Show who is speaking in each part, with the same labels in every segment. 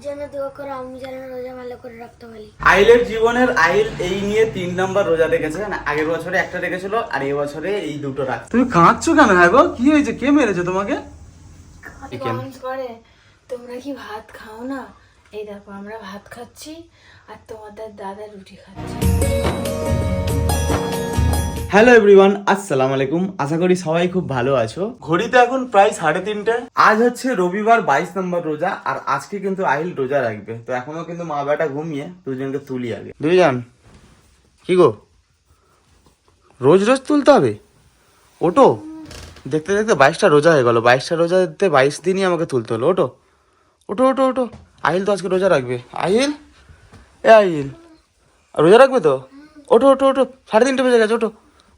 Speaker 1: জন্য দোয়া করো আমি যেন রোজা ভালো করে রাখতে পারি
Speaker 2: আইলের জীবনের আইল এই নিয়ে তিন নম্বর রোজা রেখেছে না আগের বছরে একটা রেখেছিল আর এই বছরে এই দুটো রাখ তুমি কাঁদছো কেন হ্যাঁ গো? কি হয়েছে? কে মেরেছে তোমাকে?
Speaker 3: করে তোমরা কি ভাত খাও না? এই দেখো আমরা ভাত খাচ্ছি আর তোমাদের দাদা রুটি খাচ্ছে।
Speaker 2: হ্যালো এভরিওয়ান আসসালামু আলাইকুম আশা করি সবাই খুব ভালো আছো। ঘড়িতে এখন প্রায় সাড়ে তিনটে। আজ হচ্ছে রবিবার বাইশ নম্বর রোজা আর আজকে কিন্তু আহিল রোজা রাখবে। তো এখনও কিন্তু মা বেটা ঘুমিয়ে দুজনকে তুলি আগে। দুইজন? কি গো? রোজ রোজ তুলতে হবে? ওটো? দেখতে দেখতে বাইশটা রোজা হয়ে গেল। বাইশটা রোজাতে বাইশ দিনই আমাকে তুলতে হলো। ওটো? ওটো ওটো ওটো। আহিল তো আজকে রোজা রাখবে। আহিল? এ আহিল। রোজা রাখবে তো? ওটো ওটো ওটো। সাড়ে তিনটে বেজে গেছে ওটো।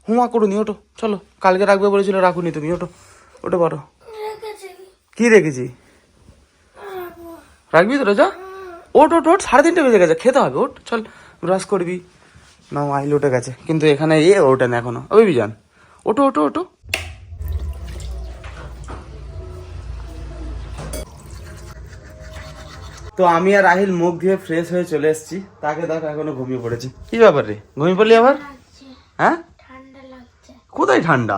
Speaker 2: হুমা করুনি ওটো চলো কালকে রাখবে বলেছিল রাখুনি তুমি ওটো ওটো পারো কি রেখেছি? রাখবি। তো রোজা? ওট ওট ওট সাড়ে তিনটে বেজে গেছে খেতে হবে ওট চল ব্রাশ করবি। না আইল উঠে গেছে কিন্তু এখানে এ ওঠে না এখনও। ওই বিজান ওটো ওটো ওটো তো আমি আর রাহিল মুখ দিয়ে ফ্রেশ হয়ে চলে এসেছি তাকে দেখো এখনও ঘুমিয়ে পড়েছি। কি ব্যাপার রে? ঘুমিয়ে পড়লি আবার? হ্যাঁ? কোথায় ঠান্ডা?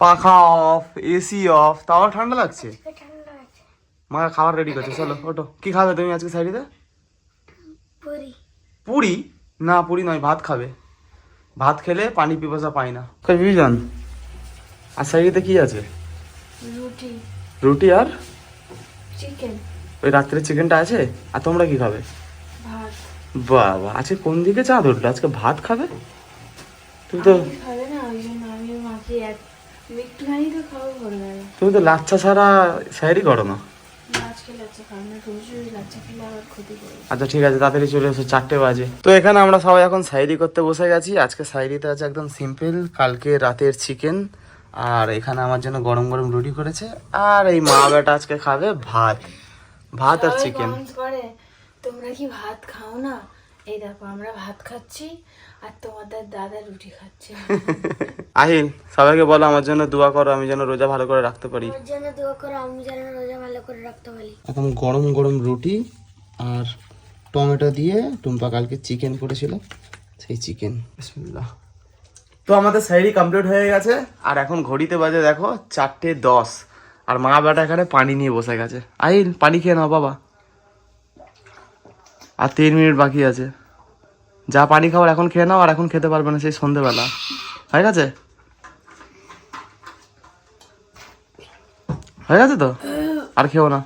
Speaker 2: পাখা অফ এসি অফ তাও ঠান্ডা লাগছে? মা খাবার রেডি করছে চলো ওটো কি খাবে তুমি আজকে সাইডে
Speaker 1: পুরি।
Speaker 2: না পুরি নয় ভাত খাবে। ভাত খেলে পানি পিপাসা পায় না। কই বিজন আর সাইডে কি আছে?
Speaker 3: রুটি।
Speaker 2: রুটি আর?
Speaker 3: চিকেন।
Speaker 2: ওই রাত্রে চিকেনটা আছে? আর তোমরা কি খাবে?
Speaker 3: ভাত।
Speaker 2: বাবা আজকে কোন দিকে চাঁদ উঠল? আজকে ভাত খাবে? তুমি তো
Speaker 3: আমি খাবে না ওই জন্য আমি এক একটুখানি তো খাব ভোরবেলা।
Speaker 2: তুমি তো লাচ্ছা ছাড়া স্যারই করো না। আচ্ছা ঠিক আছে তাড়াতাড়ি চলে এসো চারটে বাজে। তো এখানে আমরা সবাই এখন সাইরি করতে বসে গেছি। আজকে সাইরিতে আছে একদম সিম্পল কালকে রাতের চিকেন। আর এখানে আমার জন্য গরম গরম রুটি করেছে। আর এই মা বেটা আজকে খাবে ভাত। ভাত আর চিকেন।
Speaker 3: তোমরা কি ভাত খাও না? এই দেখো আমরা ভাত খাচ্ছি। আর তোমাদের দাদা রুটি খাচ্ছে।
Speaker 2: আহিল সবাইকে বলো আমার জন্য দোয়া করো আমি যেন রোজা ভালো করে রাখতে পারি।
Speaker 1: আমার জন্য দোয়া করো আমি যেন রোজা ভালো করে রাখতে পারি।
Speaker 2: এখন গরম গরম রুটি আর টমেটো দিয়ে টুম্পা কালকে চিকেন করেছিল সেই চিকেন। বিসমিল্লাহ। তো আমাদের সাইডি কমপ্লিট হয়ে গেছে আর এখন ঘড়িতে বাজে দেখো চারটে দশ আর মা বেটা এখানে পানি নিয়ে বসে গেছে। আহিল পানি খেয়ে নাও বাবা। আর তিন মিনিট বাকি আছে। যা পানি খাবার এখন খেয়ে নাও, আর এখন খেতে পারবে না সেই সন্ধেবেলা। হয়ে গেছে? হয়ে গেছে তো? আর খেও না।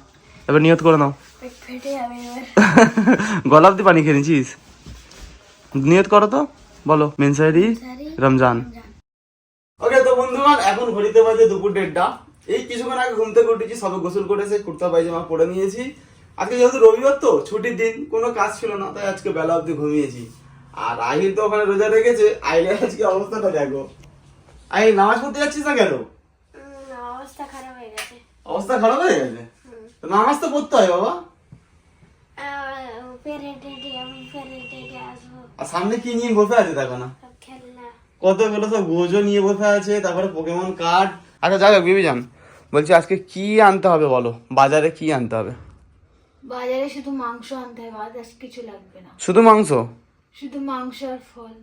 Speaker 2: এবার নিয়ত করে নাও। গলাপ দিয়ে পানি খেয়ে নিছিস নিয়ত করো তো। বলো, মেনসারি, রমজান। ওকে, তো বন্ধুগণ, এখন ঘড়িতে বাজে দুপুর দেড়টা। এই কিছুক্ষণ আগে ঘুম থেকে উঠেছি, সবে গোসল করেছে, কুর্তা পায়জামা পরে নিয়েছি। আজকে যেহেতু রবিবার তো, ছুটির দিন, কোনো কাজ ছিল না, তাই আজকে বেলা অবধি ঘুমিয়েছি। আর আহিল তো ওখানে রোজা রেখেছে আইলে আজকে অবস্থাটা দেখো। আহিল নামাজ পড়তে যাচ্ছিস না কেন?
Speaker 1: অবস্থা খারাপ হয়ে গেছে।
Speaker 2: অবস্থা খারাপ হয়ে গেছে? তো নামাজ তো পড়তে হয় বাবা। আর সামনে কি নিয়ে বসে আছে দেখো না। কতগুলো সব গোজো নিয়ে বসে আছে তারপরে পোকেমন কার্ড আচ্ছা যাই হোক বিবি যান বলছি আজকে কি আনতে হবে বলো? বাজারে কি আনতে হবে?
Speaker 3: বাজারে শুধু মাংস আনতে হবে আর কিছু লাগবে না।
Speaker 2: শুধু মাংস?
Speaker 3: শুধু মাংস আর ফল।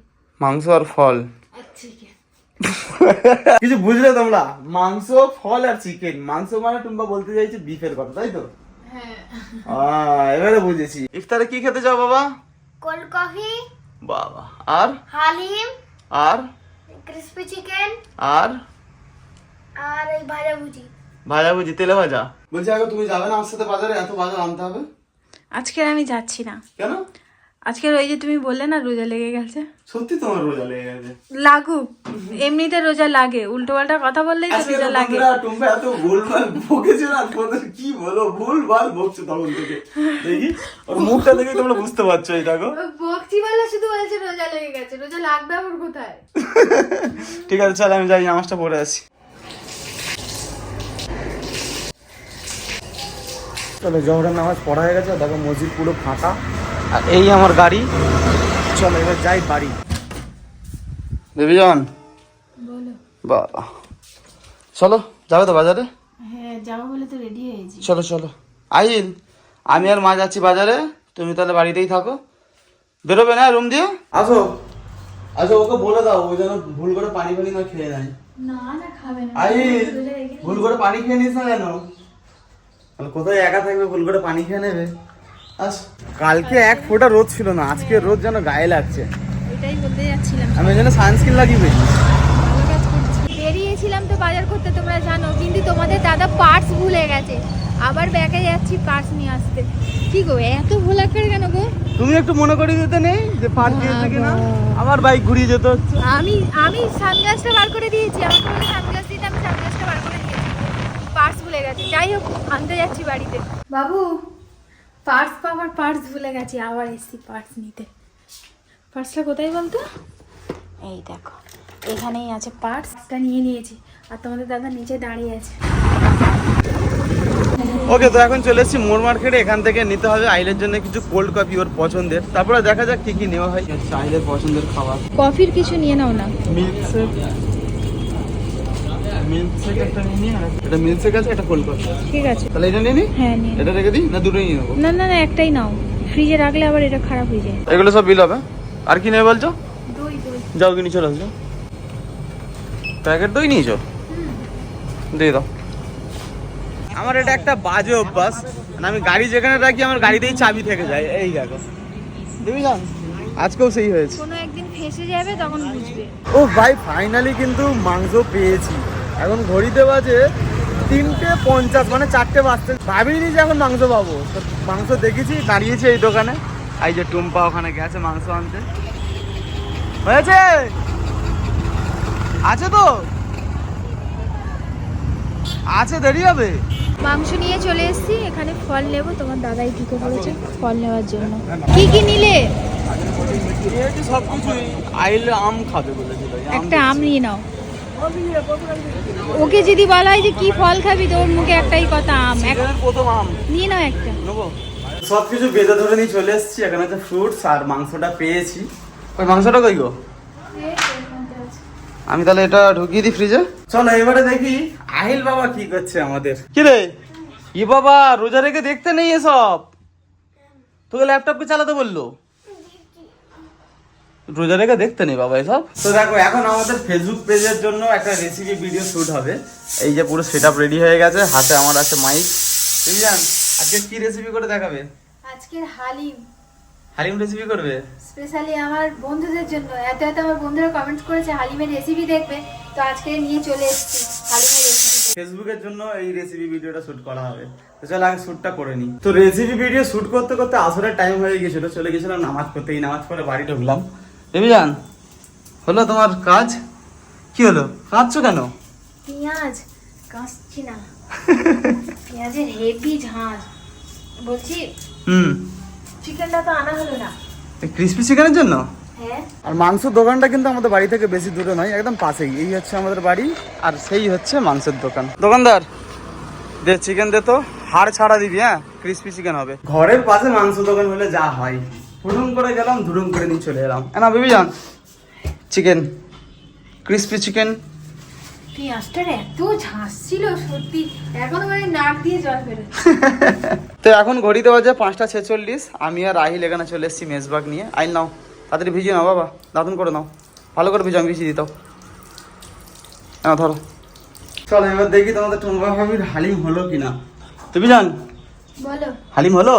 Speaker 2: মাংস আর ফল।
Speaker 3: আর চিকেন
Speaker 2: কিছু বুঝলে তোমরা? মাংস ফল আর চিকেন মাংস মানে টুম্বা বলতে চাইছে বিফের কথা তাই তো?
Speaker 3: হ্যাঁ।
Speaker 2: আহ, এবারে বুঝেছি। ইফতারে কি খেতে চাও বাবা?
Speaker 1: কোল্ড কফি
Speaker 2: বাবা। আর?
Speaker 1: হালিম।
Speaker 2: আর?
Speaker 1: ক্রিসপি চিকেন
Speaker 2: আর?
Speaker 1: আর এই ভাজা ভুজি
Speaker 2: ভাজা ভুজি তেলে ভাজা? বলছি আগে তুমি যাবে না আমার সাথে বাজারে? এত বাজার আনতে হবে?
Speaker 3: আজকে আমি যাচ্ছি না।
Speaker 2: কেন?
Speaker 3: আজকের ওই যে তুমি বললে না রোজা লেগে গেছে?
Speaker 2: সত্যি তোমার রোজা লেগে গেছে?
Speaker 3: লাগুক। এমনিতে রোজা লাগে উল্টো পাল্টা কথা বললেই তো রোজা লাগে।
Speaker 2: টুম্পা এত ভুলভাল বকেছে না তোমাদের কি বলো? ভুলভাল বকছে তখন থেকে। দেখি ওর মুখটা দেখে তোমরা বুঝতে পারছ এটা গো
Speaker 3: বকছি বলে শুধু বলছে রোজা লেগে গেছে। রোজা লাগবে আবার কোথায়?
Speaker 2: ঠিক আছে চল আমি যাই নামাজটা পড়ে আসি। চলো জহরের নামাজ পড়া হয়ে গেছে দেখো মসজিদ পুরো ফাঁকা। আর এই আমার গাড়ি। চলো এবার যাই বাড়ি। দেবীজন?
Speaker 3: বলো।
Speaker 2: বাবা চলো যাবে তো বাজারে?
Speaker 3: হ্যাঁ যাব বলে তো রেডি হয়েছি
Speaker 2: চলো চলো। আহিল আমি আর মা যাচ্ছি বাজারে তুমি তাহলে বাড়িতেই থাকো। বেরোবে না রুম দিয়ে? আসো। আসো ওকে বলে দাও ওই যেন ভুল করে পানি ফানি না খেয়ে নেয়।
Speaker 3: না না খাবে না।
Speaker 2: আই ভুল করে পানি খেয়ে নিস না কেন? কোথায় একা থাকবে ভুল করে পানি খেয়ে নেবে? কালকে এক ফোঁটা রোদ ছিল না আজকে রোদ যেন গায়ে লাগছে।
Speaker 3: ওইটাই বলতে যাচ্ছিলাম।
Speaker 2: আমি যেন সানস্ক্রিন লাগিয়ে
Speaker 3: বেরিয়েছিলাম তো বাজার করতে তোমরা জানো কিন্তু তোমাদের দাদা পার্স ভুলে গেছে। আবার ব্যাগে যাচ্ছি পার্স নিয়ে আসতে। কি গো এত ভোলা করে কেন গো?
Speaker 2: তুমি একটু মনে করিয়ে দিতে নেই যে পার দিয়েছে কিনা?
Speaker 3: বাবা।
Speaker 2: আবার বাইক ঘুরিয়ে যেত হচ্ছে।
Speaker 3: আমি আমি সানগ্লাসটা বার করে দিয়েছি। আমাকে বলে সানগ্লাস দিতে আমি সানগ্লাসটা বার করে দিয়েছি। পার্স ভুলে গেছে। যাই হোক আনতে যাচ্ছি বাড়িতে। বাবু পার্স পাওয়ার পার্স ভুলে গেছি আবার এসছি পার্স নিতে। পার্সটা কোথায় বলতো? এই দেখো এখানেই আছে পার্সটা নিয়ে নিয়েছি আর তোমাদের দাদা নিচে দাঁড়িয়ে আছে।
Speaker 2: ওকে তো এখন চলে এসেছি মোর মার্কেটে এখান থেকে নিতে হবে আইলের জন্য কিছু কোল্ড কফি ওর পছন্দের। তারপরে দেখা যাক কি কি নেওয়া হয়। আইলের পছন্দের খাবার।
Speaker 3: কফির কিছু নিয়ে নাও না।
Speaker 2: মিল্কশেক মিল্কশেক একটা নিয়ে আর আছে এটা
Speaker 3: ঠিক আছে।
Speaker 2: তাহলে এটা নিয়ে
Speaker 3: হ্যাঁ নিয়ে
Speaker 2: এটা রেখে দিই না দুটোই নিয়ে নেব?
Speaker 3: না না না একটাই নাও। ফ্রিজে রাখলে আবার এটা খারাপ হয়ে যায়।
Speaker 2: এগুলো সব বিল হবে? আর কি নেবে বলছো?
Speaker 3: দই দই।
Speaker 2: যাও কিনে চলে আসো প্যাকেট দই নিয়েছো? দিয়ে দাও। আমার এটা একটা বাজে অভ্যাস। মানে আমি গাড়ি যেখানে রাখি আমার গাড়িতেই চাবি থেকে যায়। এই দেখো। আজকেও সেই হয়েছে।
Speaker 3: কোনো একদিন ফেসে যাবে তখন বুঝবে।
Speaker 2: ও ভাই ফাইনালি কিন্তু মাংস পেয়েছি। এখন ঘড়িতে বাজে তিনটে পঞ্চাশ মানে চারটে বাজতে। ভাবিনি যে এখন মাংস পাবো। তো মাংস দেখেছি দাঁড়িয়েছে এই দোকানে। এই যে টুম্পা ওখানে গেছে মাংস আনতে। হয়েছে? আছে তো? আছে দেরি হবে?
Speaker 3: মাংস নিয়ে চলে এসেছি এখানে ফল নেব। তোমার দাদাই ঢুকে পড়েছে ফল নেওয়ার জন্য। কি কি নিলে?
Speaker 2: সব কিছুই আইলে আম খাবে বলেছিল
Speaker 3: একটা আম নিয়ে নাও। ওকে যদি বলা হয় যে কি ফল খাবি তো ওর মুখে একটাই কথা আম।
Speaker 2: প্রথম আম।
Speaker 3: নিয়ে নাও একটা।
Speaker 2: নেব। সব কিছু বেঁধে ধরে নিয়ে চলে এসেছি। এখানে হচ্ছে ফ্রুটস আর মাংসটা পেয়েছি। ওই মাংসটা কই গো? আমি তাহলে এটা ঢুকিয়ে দিই ফ্রিজে চলো এবারে দেখি আহিল বাবা কি করছে আমাদের। কি রে? ই বাবা রোজা রেখে দেখতে নেই এসব। তোকে ল্যাপটপকে চালাতে বলল? রোজা রেখে দেখতে নেই বাবা এসব? তো দেখো এখন আমাদের ফেসবুক পেজের জন্য একটা রেসিপি ভিডিও শুট হবে। এই যে পুরো সেট রেডি হয়ে গেছে হাতে আমার আছে মাইক জান আজকে কি রেসিপি করে দেখাবে?
Speaker 3: আজকের হালিম।
Speaker 2: হালিম রেসিপি করবে?
Speaker 3: স্পেশালি আমার বন্ধুদের জন্য। এত এত আমার বন্ধুরা কমেন্ট করেছে হালিমের রেসিপি দেখবে। তো আজকে নিয়ে চলে এসেছি হালিমের রেসিপি
Speaker 2: ফেসবুকের জন্য এই রেসিপি ভিডিওটা শুট করা হবে। তো চলো আগে শুটটা করে নিই। তো রেসিপি ভিডিও শুট করতে করতে আসরের টাইম হয়ে গেছিল চলে গেছিলাম নামাজ পড়তে। এই নামাজ পড়ে বাড়ি ঢুকলাম। দেবী জান হলো তোমার কাজ? কি হলো? কাঁদছো কেন?
Speaker 3: পেঁয়াজ? কাঁচছি না। পেঁয়াজের হেভি ঝাঁঝ বলছি
Speaker 2: হুম।
Speaker 3: চিকেনটা তো আনা হলো না।
Speaker 2: ক্রিসপি চিকেনের জন্য?
Speaker 3: হ্যাঁ।
Speaker 2: আর মাংসের দোকানটা কিন্তু আমাদের বাড়ি থেকে বেশি দূরে নয় একদম পাশেই। এই হচ্ছে আমাদের বাড়ি আর সেই হচ্ছে মাংসের দোকান। দোকানদার দে চিকেন দে তো। হাড় ছাড়া দিবি হ্যাঁ? ক্রিসপি চিকেন হবে। ঘরের পাশে মাংস দোকান হলে যা হয়। হুড়ুম করে গেলাম ধুড়ুম করে নিয়ে চলে এলাম। না বেবি যান চিকেন ক্রিসপি চিকেন
Speaker 3: পেঁয়াজটার এত ছিল সত্যি। এখনও মানে নাক দিয়ে জল বেরোচ্ছে।
Speaker 2: তো এখন ঘড়িতে বাজে পাঁচটা ছেচল্লিশ। আমি আর রাহিল এখানে চলে এসেছি মেজবাগ নিয়ে। আইন নাও তাড়াতাড়ি ভিজিয়ে নাও বাবা দাঁতন করে নাও। ভালো করে ভিজো আমি ভিজিয়ে দিতাও হ্যাঁ ধরো। চলো এবার দেখি তোমাদের টুম্বা ভাবির হালিম হলো কিনা। তুমি জান
Speaker 3: বলো।
Speaker 2: হালিম হলো?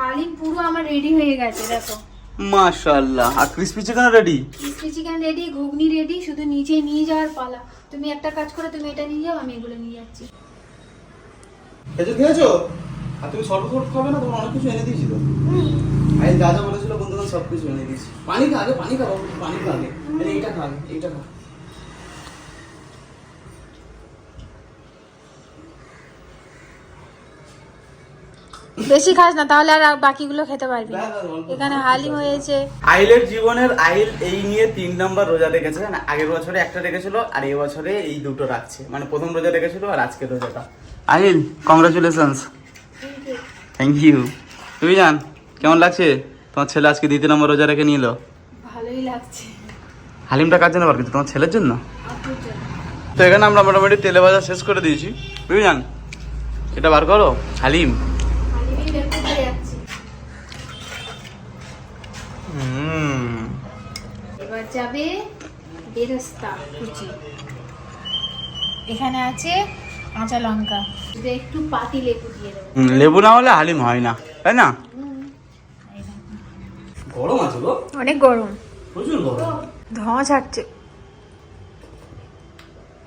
Speaker 3: হালিম পুরো আমার রেডি হয়ে গেছে দেখো।
Speaker 2: মাশাআল্লাহ। আর crispy chicken ready
Speaker 3: crispy chicken ready ঘুগনি রেডি শুধু নিচে নিয়ে যাওয়ার পালা। তুমি একটা কাজ করো তুমি এটা নিয়ে যাও আমি এগুলো নিয়ে যাচ্ছি।
Speaker 2: খেয়েছো খেয়েছো? আর তুমি শর্ট ফট খাবে না তোমার অনেক কিছু এনে দিয়েছি তো যা যা বলেছিল বন্ধুগণ সব কিছু এনে দিয়েছি। পানি খা আগে পানি খাব পানি খা আগে। এই, এইটা খা এইটা খা।
Speaker 3: বেশি খাস না তাহলে আর বাকিগুলো খেতে পারবি। না এখানে হালিম হয়েছে।
Speaker 2: আইলের জীবনের আইল এই নিয়ে তিন নাম্বার রোজা রেখেছে মানে আগের বছরে একটা রেখেছিল আর এই বছরে এই দুটো রাখছে। মানে প্রথম রোজা রেখেছিল আর আজকে রোজাটা। আইল কংগ্রাচুলেশনস থ্যাংক ইউ তুমি জান কেমন লাগছে? তোমার ছেলে আজকে দ্বিতীয় নম্বর রোজা রেখে নিল।
Speaker 3: ভালোই লাগছে।
Speaker 2: হালিমটা কার জন্য বার করছ তোমার ছেলের জন্য?
Speaker 3: জন্য।
Speaker 2: তো এখানে আমরা মোটামুটি তেলে ভাজা শেষ করে দিয়েছি। তুমি জান এটা বার করো? হালিম
Speaker 3: হালিমই বের করতে এত যাবে বেরস্তা কুচি। এখানে আছে কাঁচা লঙ্কা। একটু পাতি লেবু দিয়ে দেবো।
Speaker 2: লেবু না হলে হালিম হয় না তাই না? গরম আছে গো।
Speaker 3: অনেক গরম।
Speaker 2: প্রচুর গরম।
Speaker 3: ধোঁয়া ছাড়ছে।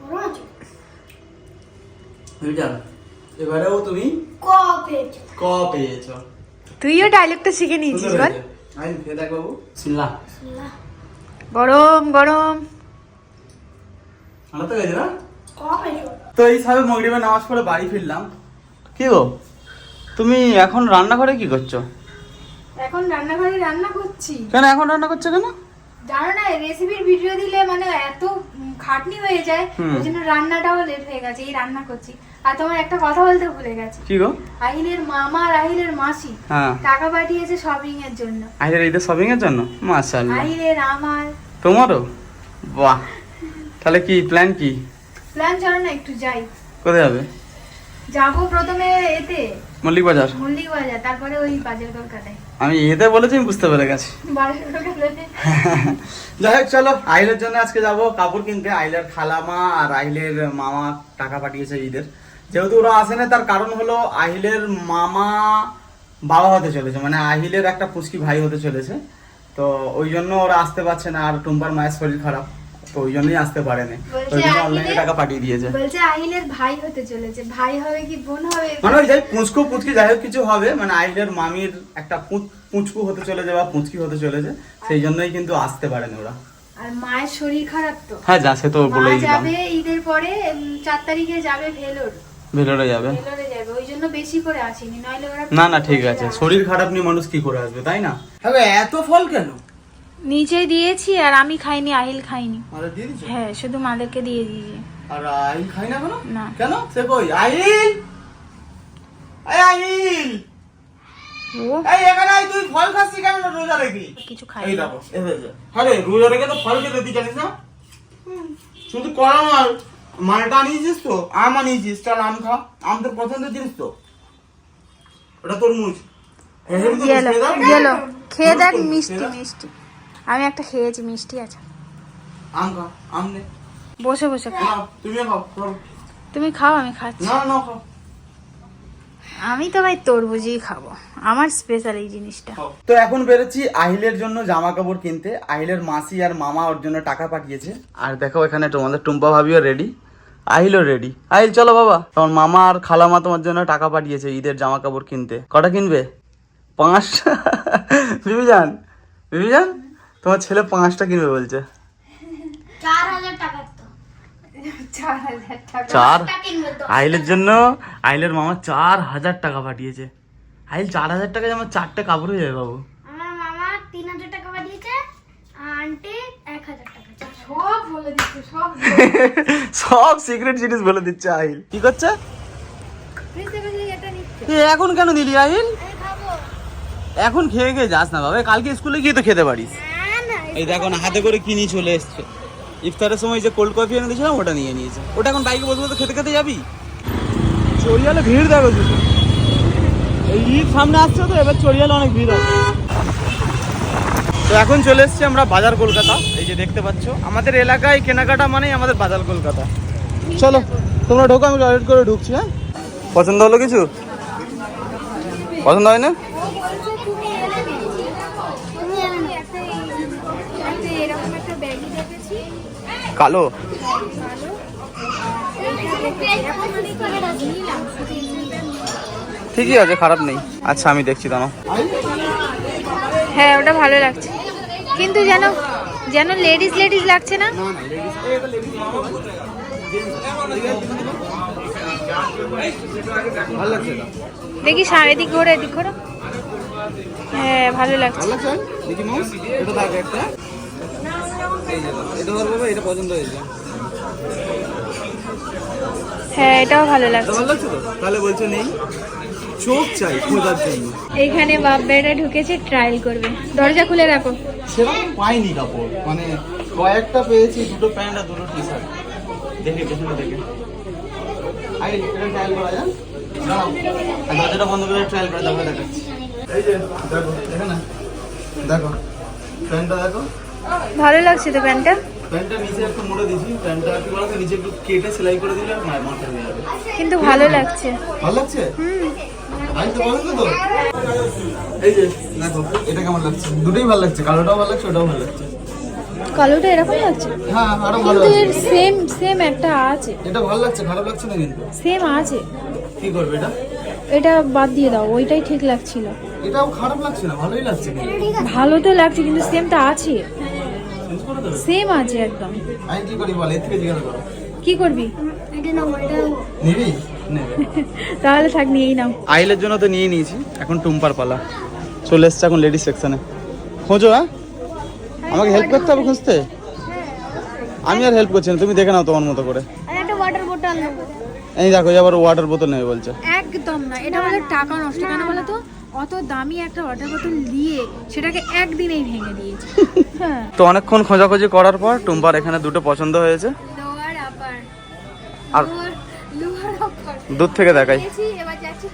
Speaker 1: বড় আছে?
Speaker 2: মিটার এবারেও তুমি
Speaker 1: ক পেয়েছ?
Speaker 2: ক পেয়েছ।
Speaker 3: তুইও ডায়লগটা শিখে নিয়েছিস বল।
Speaker 2: আমি খেয়ে দেখ বাবু সিল্লা
Speaker 3: গরম গরম।
Speaker 2: আমার তো গেছে না? তো এই সবে মগরিবে নামাজ পড়ে বাড়ি ফিরলাম। কি গো? তুমি এখন রান্নাঘরে কি করছ?
Speaker 3: এখন রান্নাঘরে রান্না করছি।
Speaker 2: কেন এখন রান্না করছ কেন?
Speaker 3: জানো না রেসিপির ভিডিও দিলে মানে খাটনি হয়ে যায় ওই জন্য রান্নাটাও লেট হয়ে গেছে এই রান্না করছি। আর তোমার একটা কথা বলতে ভুলে গেছি।
Speaker 2: কি গো?
Speaker 3: আহিলের মামা আর আহিলের মাসি
Speaker 2: হ্যাঁ।
Speaker 3: টাকা পাঠিয়েছে শপিং এর জন্য।
Speaker 2: আইলের ঈদের শপিং এর জন্য? মাশাআল্লাহ।
Speaker 3: আহিলের আমার।
Speaker 2: তোমারও? বাহ। তাহলে কি প্ল্যান কি?
Speaker 3: প্ল্যান চলো না একটু যাই।
Speaker 2: কোথায় যাবে?
Speaker 3: যাব প্রথমে এতে।
Speaker 2: মল্লিক বাজার
Speaker 3: মল্লিক বাজার তারপরে ওই বাজার কলকাতায়
Speaker 2: আমি এতে বলেছি আমি বুঝতে পেরে গেছি। যাই হোক চলো আইলের জন্য আজকে যাব। কাপড় কিনতে আইলের খালামা আর আইলের মামা টাকা পাঠিয়েছে ঈদের। যেহেতু ওরা আসে না তার কারণ হলো আহিলের মামা বাবা হতে চলেছে। মানে আহিলের একটা পুচকি ভাই হতে চলেছে। তো ওই জন্য ওরা আসতে পারছে না আর টুম্পার মায়ের শরীর খারাপ। তো ওই জন্যই আসতে পারেনি। ওই জন্য অনলাইনে টাকা পাঠিয়ে দিয়েছে।
Speaker 3: বলছে আহিলের ভাই হতে চলেছে। ভাই হবে কি বোন হবে?
Speaker 2: মানে ওই যাই পুঁচকু পুচকি যাই হোক কিছু হবে মানে আইলের মামির একটা পুঁচকু হতে চলেছে বা পুঁচকি হতে চলেছে সেই জন্যই কিন্তু আসতে পারেনি ওরা।
Speaker 3: আর মায়ের শরীর খারাপ তো।
Speaker 2: হ্যাঁ যা সে তো বলেই দিলাম।
Speaker 3: যাবে ঈদের পরে উম, চার তারিখে যাবে ভেলোর।
Speaker 2: ভেলোরে যাবে।
Speaker 3: ভেলোরে যাবে ওই জন্য বেশি করে আসেনি নইলে ওরা
Speaker 2: না না ঠিক আছে। শরীর খারাপ নিয়ে মানুষ কি করে আসবে তাই না? এত ফল কেন?
Speaker 3: নিচে দিয়েছি আর আমি খাইনি আহিল খাইনি।
Speaker 2: দিয়ে
Speaker 3: হ্যাঁ শুধু মাদেরকে দিয়ে দিয়েছি।
Speaker 2: আর আহিল খাই না কেন?
Speaker 3: না।
Speaker 2: কেন? সে কই? আহিল! আহিল! এই এখানে আয়, তুই ফল খাচ্ছিস কেন রোজা রেখে?
Speaker 3: কিছু খাই
Speaker 2: এই দেখো আরে রোজা রেখে তো ফল খেতে দিই জানিস না? শুধু মাল মালটা আনিয়েছিস তো? আম আনিয়েছিস চল আম খা। আম তোর পছন্দের জিনিস তো? ওটা খেয়ে দেখ।
Speaker 3: মিষ্টি মিষ্টি। আমি একটা খেয়েছি মিষ্টি আছে।
Speaker 2: আম খা আম নে
Speaker 3: বসে বসে
Speaker 2: খাও।
Speaker 3: তুমি খাও আমি খাচ্ছি।
Speaker 2: না না খাও।
Speaker 3: আমি তো ভাই তরমুজই খাব। আমার স্পেশাল এই জিনিসটা।
Speaker 2: তো এখন বেরোচ্ছি আহিলের জন্য জামা কাপড় কিনতে। আহিলের মাসি আর মামা ওর জন্য টাকা পাঠিয়েছে। আর দেখো এখানে তোমাদের টুম্পা ভাবিও রেডি আহিলও রেডি আহিল চলো বাবা। তোমার মামা আর খালামা তোমার জন্য টাকা পাঠিয়েছে ঈদের জামা কাপড় কিনতে। কটা কিনবে? পাঁচটা বিবিজান? বিবিজান? তোমার ছেলে পাঁচটা কিনবে বলছে।
Speaker 1: চার? হাজার
Speaker 3: চার টাকা
Speaker 2: আহিলের জন্য আহিলের মামা চার হাজার টাকা পাঠিয়েছে। আহিল চার হাজার টাকায় আমার চারটে কাপড় হয়ে যাবে বাবু।
Speaker 1: আমার মামা তিন হাজার টাকা পাঠিয়েছে আন্টি এক হাজার টাকা
Speaker 3: সব বলে দিচ্ছে সব
Speaker 2: সব সিক্রেট জিনিস বলে দিচ্ছে আহিল কি করছে? এখন কেন দিলি আহিল এখন খেয়ে খেয়ে যাস না বাবা কালকে স্কুলে গিয়ে তো খেতে পারিস। এই দেখো না, হাতে করে কিনি চলে এসছে। ইফতারের সময় যে কোল্ড কফি এনে দিয়েছিলাম, ওটা নিয়ে নিয়েছে। ওটা এখন বাইকে বসে বসে খেতে খেতে যাবি? চড়িয়ালে ভিড় দেখো শুধু। এই ঈদ সামনে আসছে তো, এবার চড়িয়ালে অনেক ভিড় হবে। তো এখন চলে এসছি আমরা বাজার কলকাতা। এই যে দেখতে পাচ্ছ, আমাদের এলাকায় কেনাকাটা মানেই আমাদের বাজার কলকাতা। চলো, তোমরা ঢোকো, আমি টয়লেট করে ঢুকছি হ্যাঁ? পছন্দ হলো কিছু? পছন্দ হয় না কালো? ঠিকই আছে খারাপ নেই। আচ্ছা আমি দেখছি দাঁড়াও।
Speaker 3: হ্যাঁ ওটা ভালো লাগছে। কিন্তু যেন যেন লেডিস লেডিস লাগছে না? দেখি এদিক ঘোরো এদিক ঘোরো। হ্যাঁ ভালো লাগছে।
Speaker 2: এটা এটা পছন্দ হয়েছে।
Speaker 3: হ্যাঁ এটাও ভালো লাগছে।
Speaker 2: ভালো লাগছে তো? তাহলে বলছো নেই। চোখ চাই খোঁজার জন্য।
Speaker 3: এইখানে বাপ বেটা ঢুকেছে ট্রায়াল করবে। দরজা খুলে রাখো।
Speaker 2: সেরকম পাইনি কাপড়। মানে কয়েকটা পেয়েছি দুটো প্যান্ট আর দুটো টি শার্ট দেখে আই এটা ট্রায়াল করা দাঁড়াও। দরজাটা বন্ধ করে ট্রায়াল করে তারপরে দেখাচ্ছি। এই যে দেখো দেখে না দেখো প্যান্টটা দেখো।
Speaker 3: ভালো লাগছে তো প্যান্টটা?
Speaker 2: প্যান্টটা নিচে একটু মুড়ে দিয়েছি। প্যান্টটা কি বলতো নিচে একটু কেটে সেলাই করে দিলে মাথা হয়ে যাবে।
Speaker 3: কিন্তু ভালো লাগছে।
Speaker 2: ভালো লাগছে? আমি তো বলতো তো এই যে দেখো এটা কেমন লাগছে? দুটোই ভালো লাগছে কালোটাও ভালো লাগছে ওটাও ভালো লাগছে।
Speaker 3: কালোটা এরকম লাগছে?
Speaker 2: হ্যাঁ আরও ভালো
Speaker 3: কিন্তু এর সেম সেম একটা আছে।
Speaker 2: এটা ভালো লাগছে খারাপ লাগছে না কিন্তু?
Speaker 3: সেম আছে।
Speaker 2: কি করবে এটা?
Speaker 3: এটা বাদ দিয়ে দাও ওইটাই ঠিক লাগছিল।
Speaker 2: এটাও খারাপ লাগছে না ভালোই লাগছে
Speaker 3: ভালো তো লাগছে কিন্তু সেমটা আছে।
Speaker 2: চেঞ্জ করে দেবে
Speaker 3: সেম আছে একদম।
Speaker 2: আমি কি করি বল? এর থেকে জিজ্ঞাসা করো।
Speaker 3: কি করবি?
Speaker 2: নিবি?
Speaker 3: তাহলে থাক নিয়েই নাও।
Speaker 2: আইলের জন্য তো নিয়ে নিয়েছি এখন টুম্পার পালা। চলে এসছে এখন লেডিস সেকশনে খোঁজো হ্যাঁ? আমাকে হেল্প করতে হবে খুঁজতে? আমি আর হেল্প করছি না তুমি দেখে নাও তোমার মতো করে।
Speaker 1: আর একটা ওয়াটার বোতল নেব।
Speaker 2: এই দেখো আবার ওয়াটার বোতল নেবে বলছে।
Speaker 3: একদম না এটা বলে টাকা নষ্ট। কেন বলো তো? অত দামি একটা ওয়াটার বোতল দিয়ে সেটাকে একদিনেই ভেঙে দিয়েছে।
Speaker 2: তো অনেকক্ষণ খোঁজাখুঁজি করার পর টুম্পার এখানে দুটো পছন্দ হয়েছে। আর দূর থেকে দেখাই।
Speaker 3: নিয়েছি এবার যাচ্ছি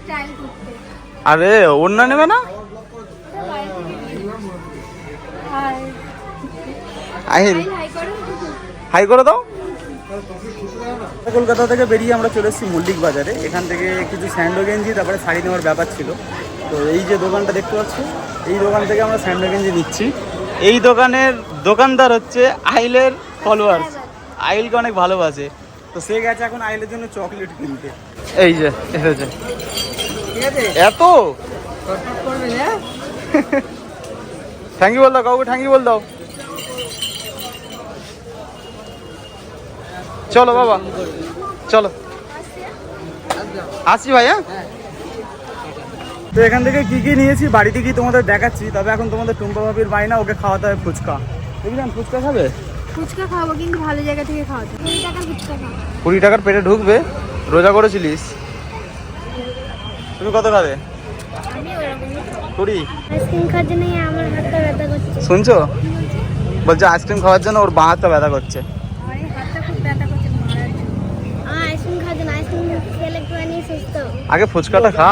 Speaker 2: আরে ওড়না নেবে না?
Speaker 3: হাই করে
Speaker 2: দাও। কলকাতা থেকে বেরিয়ে আমরা চলে এসেছি মল্লিক বাজারে। এখান থেকে কিছু স্যান্ডো গেঞ্জি তারপরে শাড়ি নেওয়ার ব্যাপার ছিল। তো এই যে দোকানটা দেখতে পাচ্ছ এই দোকান থেকে আমরা স্যান্ডো গেঞ্জি নিচ্ছি। এই দোকানের দোকানদার হচ্ছে আইলের ফলোয়ার্স আইলকে অনেক ভালোবাসে। তো সে গেছে এখন আইলের জন্য চকলেট কিনতে। এই যে এসেছে এত? থ্যাংক ইউ বল দাও, কাউকে থ্যাংক ইউ বল দাও। চলো বাবা, চলো। আসছি ভাই হ্যাঁ? তো এখান থেকে কি কি নিয়েছি বাড়িতে গিয়ে তোমাদের দেখাচ্ছি তবে এখন তোমাদের টুম্পা ভাবির বাই না ওকে খাওয়াতে হবে ফুচকা। বুঝলেন ফুচকা খাবে?
Speaker 3: ফুচকা খাব কিন্তু ভালো জায়গা থেকে খাওয়াতে কুড়ি টাকার ফুচকা খাব
Speaker 2: কুড়ি টাকার পেটে ঢুকবে? রোজা করেছিলিস? তুমি কত খাবে? কুড়ি? শুনছো? বলছে? আইসক্রিম খাওয়ার জন্য ওর বাঁ হাতটা ব্যথা করছে।
Speaker 3: আমার এই হাতটা খুব ব্যথা করছে মারার জন্য।
Speaker 1: আমার আইসক্রিম খাওয়ার জন্য আইসক্রিম খেলে একটু আনি সুস্থ
Speaker 2: আগে ফুচকাটা খা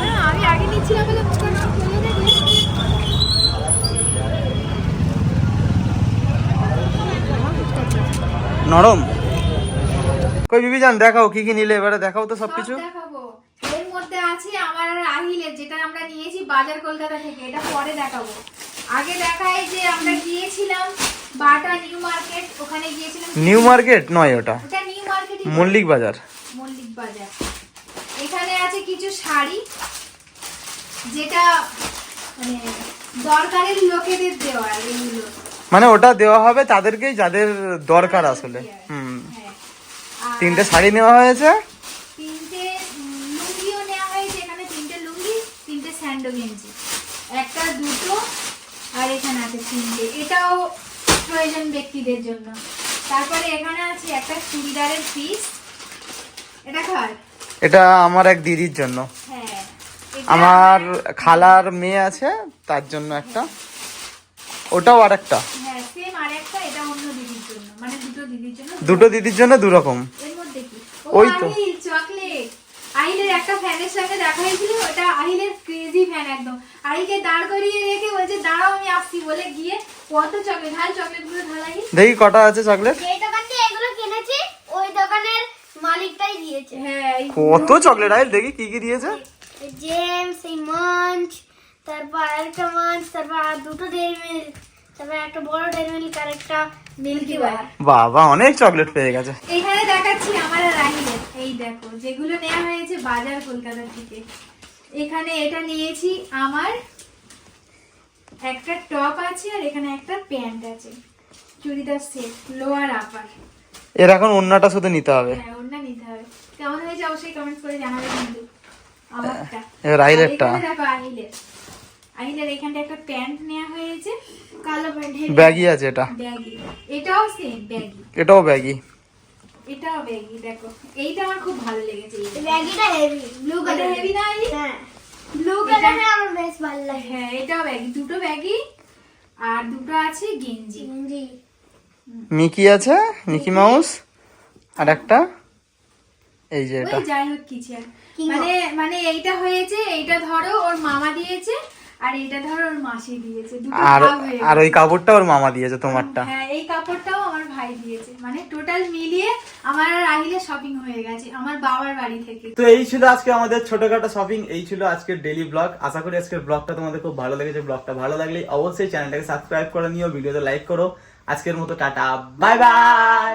Speaker 3: আরে, আমি আগে নিচ্ছিলাম বলে মুখটা না খুলে দেখলে
Speaker 2: নরম। কই বিবিজান দেখাও কি কি নিলে এবারে দেখাও তো সবকিছু।
Speaker 3: এর মধ্যে আছে আমার আর আহিলের যেটা আমরা নিয়েছি বাজার কলকাতা থেকে এটা পরে দেখাবো। আগে দেখাই যে আমরা গিয়েছিলাম বাটা নিউ মার্কেট ওখানে গিয়েছিলাম
Speaker 2: নিউ মার্কেট নয় ওটা।
Speaker 3: ওটা নিউ মার্কেট
Speaker 2: মল্লিক বাজার।
Speaker 3: মল্লিক বাজার। এখানে আছে কিছু শাড়ি যেটা মানে দরকারের লোকেদের দেওয়া এইগুলো
Speaker 2: মানে ওটা দেওয়া হবে তাদেরকেই যাদের দরকার আসলে। হুম। তিনটে শাড়ি নেওয়া হয়েছে।
Speaker 3: তিনটে লুঙ্গিও নেওয়া হয়েছে এখানে তিনটে লুঙ্গি তিনটে স্যান্ডো গেঞ্জি একটা দুটো আর এখানে আছে তিনটে। এটাও প্রয়োজন ব্যক্তিদের জন্য। তারপরে এখানে আছে একটা চুড়িদারের পিস এটা
Speaker 2: আমার এক দিদির জন্য।
Speaker 3: হ্যাঁ।
Speaker 2: আমার খালার মেয়ে আছে তার জন্য একটা। ওটাও আর একটা
Speaker 3: হ্যাঁ সেম আর একটা এটা অন্য দিদির জন্য। মানে দুটো দিদির জন্য
Speaker 2: দুটো। দিদির জন্য দু রকম ওই তো।
Speaker 3: চকলেট আহিলের একটা ফ্যানের সঙ্গে দেখা হয়েছিল ওটা আহিলের ক্রেজি ফ্যান একদম। আহিলকে দাঁড় করিয়ে রেখে বলছে দাঁড়াও আমি আসছি। বলে গিয়ে কত চকলেট ঢাল চকলেটগুলো ঢালাই।
Speaker 2: দেখি কটা আছে চকলেট
Speaker 1: যে দোকান থেকে এগুলো কিনেছি ওই দোকানের মালিকটাই দিয়েছে।
Speaker 3: হ্যাঁ
Speaker 2: কত চকলেট আইল দেখি কি কি দিয়েছে।
Speaker 1: জেমস এই তারপর আরেকটা মাঞ্চ তারপর আর দুটো ডেয়ারি মিল্ক তারপর একটা বড় ডেয়ারি মিল্ক আর একটা
Speaker 3: মিল্কি বার
Speaker 2: বাবা অনেক চকলেট পেয়ে গেছে।
Speaker 3: এখানে দেখাচ্ছি আমার আর আহিলের এই দেখো যেগুলো নেওয়া হয়েছে বাজার কলকাতা থেকে। এখানে এটা নিয়েছি আমার। একটা টপ আছে আর এখানে একটা প্যান্ট আছে। Churidar set lower upper.
Speaker 2: এর এখন অন্যটা শুধু নিতে হবে।
Speaker 3: হ্যাঁ ওটা নিতে হবে। কেমন হয়েছে অবশ্যই কমেন্ট করে জানাবে কিন্তু। আমারটা। এখানে দেখো আহিলের আহিলের এখানটা একটা প্যান্ট নেওয়া হয়েছে
Speaker 1: কালো প্যান্ট
Speaker 2: ব্যাগই আছে এটা।
Speaker 3: ব্যাগি এটাও সেম ব্যাগি
Speaker 2: এটাও ব্যাগই।
Speaker 3: এটাও ব্যাগি দেখো। এইটা আমার খুব ভালো লেগেছে।
Speaker 1: ব্যাগিটা হেভি ব্লু কালার
Speaker 3: হেভি না আইলি?
Speaker 1: হ্যাঁ। ব্লু কালারে আমার বেশ ভালো লাগে।
Speaker 3: হ্যাঁ এটাও ব্যাগি দুটো ব্যাগি আর দুটো আছে গেঞ্জি।
Speaker 1: জি
Speaker 2: মিকি আছে মিকি মাউস আর একটা এই যে এটা।
Speaker 3: ওই যাই হোক কিছু আর। মানে মানে এইটা হয়েছে এইটা ধরো ওর মামা দিয়েছে আর এটা ধরো ওর মাসি দিয়েছে দুটো
Speaker 2: আর
Speaker 3: ভাগ হয়ে
Speaker 2: আর ওই কাপড়টা ওর মামা দিয়েছে তোমারটা।
Speaker 3: হ্যাঁ এই কাপড়টাও আমার ভাই দিয়েছে। মানে টোটাল মিলিয়ে আমার আর আহিলে শপিং হয়ে গেছে আমার বাবার বাড়ি থেকে।
Speaker 2: তো এই ছিল আজকে আমাদের ছোটখাটো শপিং এই ছিল আজকের ডেলি ব্লগ আশা করি আজকের ব্লগটা তোমাদের খুব ভালো লেগেছে। ব্লগটা ভালো লাগলে অবশ্যই চ্যানেলটাকে সাবস্ক্রাইব করে নিও ভিডিওতে লাইক করো। আজকের মতো টাটা বাই বাই